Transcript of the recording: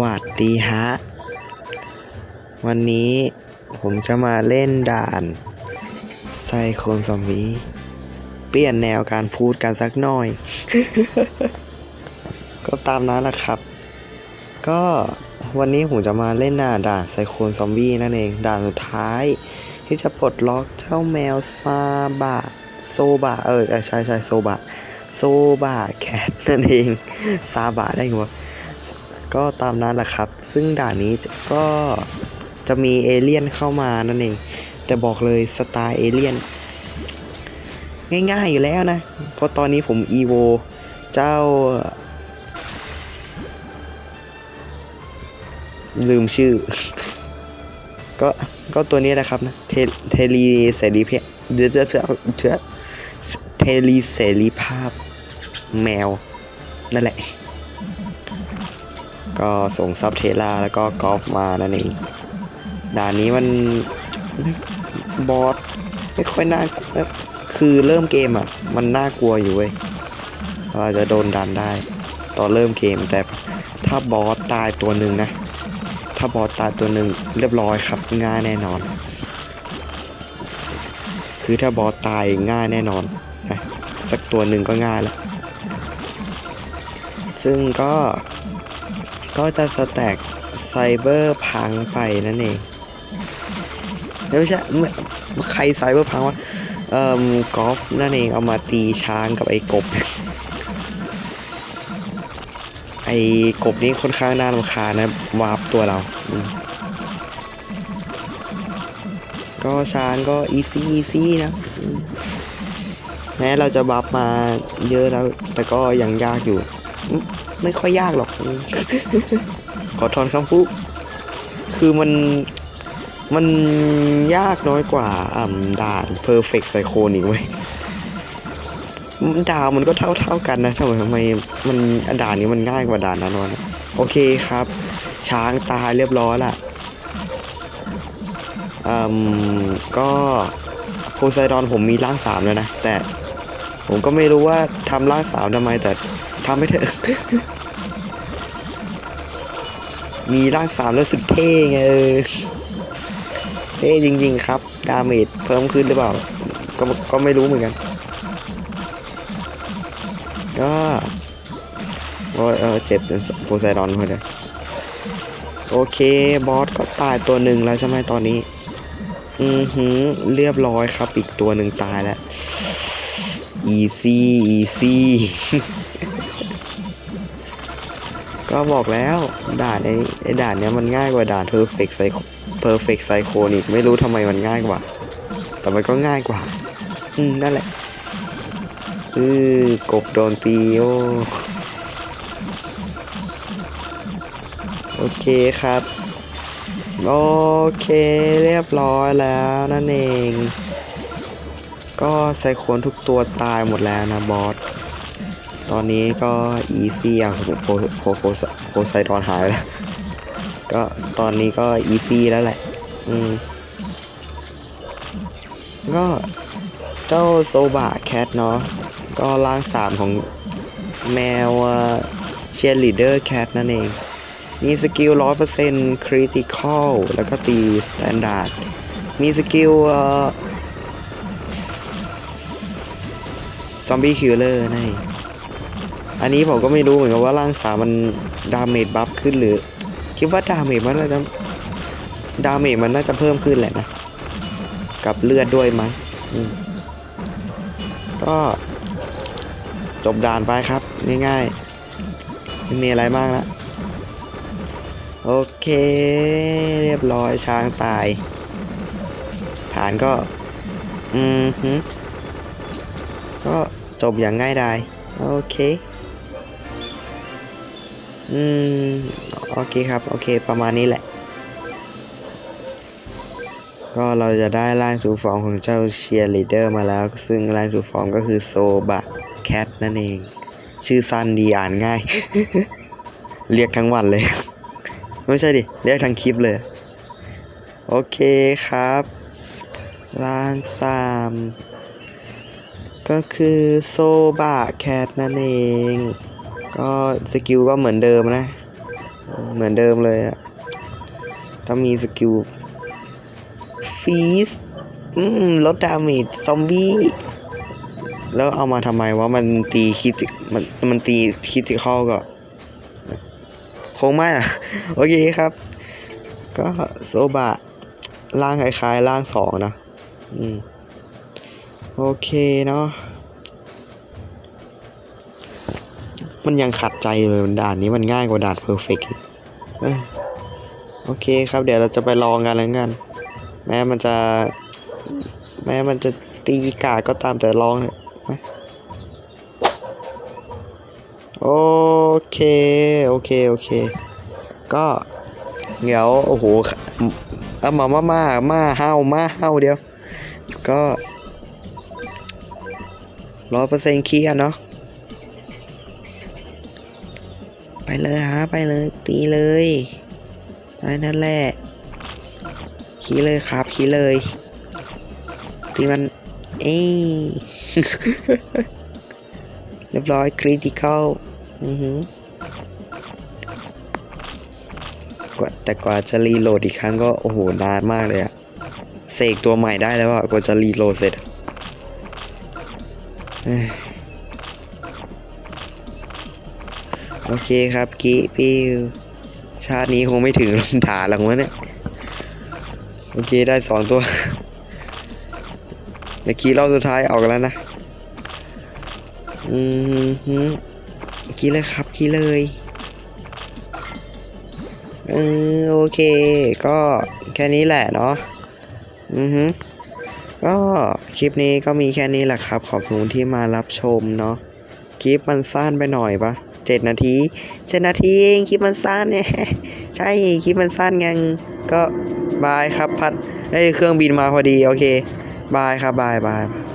วัสดีฮะ วันนี้ผมจะมาเล่นด่านไซโคนซอมบี้เปลี่ยนแนวการพูดกันสักหน่อย ก็ตามนั้นแหละครับ ก็วันนี้ผมจะมาเล่นด่าด่านไซโคนซอมบี้นั่นเอง ด่านสุดท้าย ที่จะปลดล็อกเจ้าแมวซาบะโซบะเออใช่ใช่ใช่โซบะโซบะแคทนั่นเองซาบะได้ไงวะ ก็ตามนั้นแหละครับ ซึ่งด่านนี้ก็จะมีเอเลี่ยนเข้ามานั่นเอง แต่บอกเลยสไตล์เอเลี่ยน ง่ายๆอยู่แล้วนะ เพราะตอนนี้ผมอีโวเจ้า ลืมชื่อ ก็ก็ตัวนี้แหละครับนะ เทเทลีเสรีเพเดือดเดือดเทลีเสรีภาพแมว นั่นแหละ ก็ส่งซับเทล่าแล้วก็กอล์ฟมานั่นเองด่านนี้มันบอสไม่ค่อยน่าคือเริ่มเกมอะ มันน่ากลัวอยู่เว้ยเราจจะโดนดันได้ ตอนเริ่มเกมแต่ถ้าบอสตายตัวหนึ่งนะ ถ้าบอสตายตัวหนึ่งเรียบร้อยครับง่ายแน่นอน คือถ้าบอสตายง่ายแน่นอนนะสักตัวหนึ่งก็ง่ายแล้วซึ่งก็ ก็จะสแต็กไซเบอร์พังไปนั่นเองไม่ใช่ใครไซเบอร์พังวะเอ่อกอล์ฟนั่นเองเอามาตีช้างกับไอ้กบ ไอ้กบนี้ค่อนข้างน่ารำคาญนะวาร์ปตัวเรา ก็ช้างก็อีซี่อีซี่นะ แม้เราจะบัฟมาเยอะแล้ว แต่ก็ยังยากอยู่ ไม่ค่อยยากหรอกอืมขอทอนคำพูดคือมันมันยากน้อยกว่าอ่ำด่าน Perfect Psycho อีกเว้ยดาวมันก็เท่าเท่าๆกันนะทำไมทำไมมันด่านนี้มันง่ายกว่าด่านนั้นวะนะโอเคครับ ช้างตายเรียบร้อยละอืมก็โพไซดอนผมมีร่างสามแล้วนะ แต่ผมก็ไม่รู้ว่าทำร่างสามทำไมแต่ ทำไม่เถอะ มีร่างสามแล้วสุดเท่ไงเออเท่จริง ๆ ครับ ดาเมจเพิ่มขึ้นหรือเปล่า ก็ก็ไม่รู้เหมือนกัน ก็โอ้เออเจ็บเป็นโพไซดอนพอดีโอเค บอสก็ตายตัวหนึ่งแล้วใช่ไหมตอนนี้ อือหือ เรียบร้อยครับ อีกตัวหนึ่งตายแล้ว อีซี่ อีซี่ ก็บอกแล้วด่านไอ้ไอ้ด่านเนี้ยมันง่ายกว่าด่าน perfect psycho perfect psycho อีกไม่รู้ทำไมมันง่ายกว่า แต่มันก็ง่ายกว่า อืม นั่นแหละอือกบโดนตีโอโอเคครับ โอเคเรียบร้อยแล้วนั่นเอง ก็ไซโคนทุกตัวตายหมดแล้วนะบอส ตอนนี้ก็อีซี่อย่างสมมติโพโพโพโพไซดอนหายแล้ว ก็ตอนนี้ก็อีซี่แล้วแหละ อืม ก็เจ้าโซบะแคทเนาะ ก็ร่างสามของแมวเชียร์ลีเดอร์แคทนั่นเอง มีสกิลร้อยเปอร์เซ็นต์คริติคอลแล้วก็ตีสแตนดาร์ด มีสกิลซอมบี้คิลเลอร์นั่นเอง อันนี้ผมก็ไม่รู้เหมือนกันว่าร่างสามมันดาเมจบัฟขึ้นหรือ คิดว่าดาเมจมันน่าจะดาเมจมันน่าจะเพิ่มขึ้นแหละนะ กับเลือดด้วยมั้งก็จบด่านไปครับ ง่ายๆไม่มีอะไรมากแล้วโอเค เรียบร้อยช้างตาย ฐานก็ อืมฮึก็จบอย่างง่ายดายโอเค อืม โอเคครับ โอเค ประมาณนี้แหละ ก็เราจะได้ร่างทูฟอร์มของเจ้าเชียร์ลีดเดอร์มาแล้ว ซึ่งร่างทูฟอร์มก็คือโซบะแคทนั่นเอง ชื่อสั้นดีอ่านง่าย เรียกทั้งวันเลย ไม่ใช่ดิ เรียกทั้งคลิปเลย โอเคครับร่างสามก็คือโซบะแคทนั่นเอง ก็สกิลก็เหมือนเดิมนะ เหมือนเดิมเลยอะถ้ามีสกิลฟีสลดดาเมจซอมบี้แล้วเอามาทำไมวะมันตีคิดมันมันตีคิดที่เข้าก็ คงไม่อะโอเคครับ ก็โซบะร่างคล้ายๆร่างสองนะ อืม โอเคเนาะ มันยังขัดใจเลยด่านนี้มันง่ายกว่าด่านเพอร์เฟกต์โอเคครับเดี๋ยวเราจะไปลองกันแล้วกัน แม้มันจะ แม้มันจะตีกาก็ตามแต่ลองเนี่ยโอเค โอเค โอเค ก็เดี๋ยวโอ้โหเอามามามามาเฮามาเฮาเดียว ก็ร้อยเปอร์เซ็นต์เคลียร์เนาะ ไปเลยฮะไปเลยตีเลยได้นั่นแหละขี่เลยครับขี่เลยตีมันเอ้ยเรียบร้อยคริติคอลอือหือกว่าแต่กว่าจะรีโหลดอีกครั้งก็โอ้โหนานมากเลยอะเสกตัวใหม่ได้แล้วอะกว่าจะรีโหลดเสร็จอะ โอเคครับกีปิวชาตินี้คงไม่ถึงลมฐานหรอกวะเนี่ยโอเคได้สองตัวเมื่อกี้รอบสุดท้ายออกแล้วนะอืมฮึขี่เลยครับขี่เลยเออโอเค ก็แค่นี้แหละเนาะอือฮึก็คลิปนี้ก็มีแค่นี้แหละครับ ขอบคุณที่มารับชมเนาะคลิปมันสั้นไปหน่อยปะ เจ็ดนาทีเจ็ดนาทีเองคลิปมันสั้นเนี่ยใช่คลิปมันสั้นไงก็บายครับพัดเอ้ยเครื่องบินมาพอดีโอเคบายครับบายบายบาย